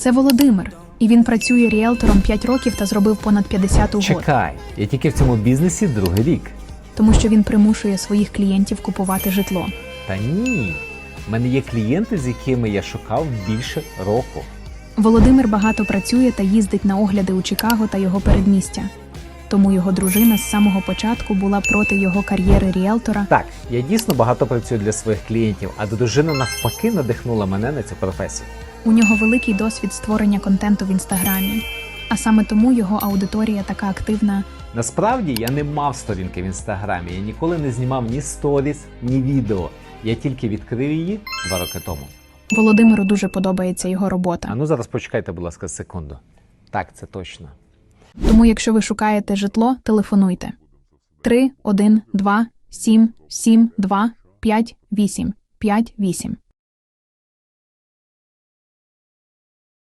Це Володимир, і він працює ріелтором 5 років та зробив понад 50 угод, Чекай, я тільки в цьому бізнесі другий рік. тому що він примушує своїх клієнтів купувати житло. Та ні. в мене є клієнти, з якими я шукав більше року. Володимир багато працює та їздить на огляди у Чикаго та його передмістя. Тому його дружина з самого початку була проти його кар'єри ріелтора Так, я дійсно багато працюю для своїх клієнтів, а дружина навпаки надихнула мене на цю професію. У нього великий досвід створення контенту в інстаграмі, а саме тому його аудиторія така активна. Насправді я не мав сторінки в інстаграмі, я ніколи не знімав ні сторіс, ні відео. Я тільки відкрив її два роки тому. Володимиру дуже подобається його робота. А ну зараз почекайте, будь ласка, секунду. Так, це точно. Тому, якщо ви шукаєте житло, телефонуйте 3 1 2 7 7 2 5 8 5 8.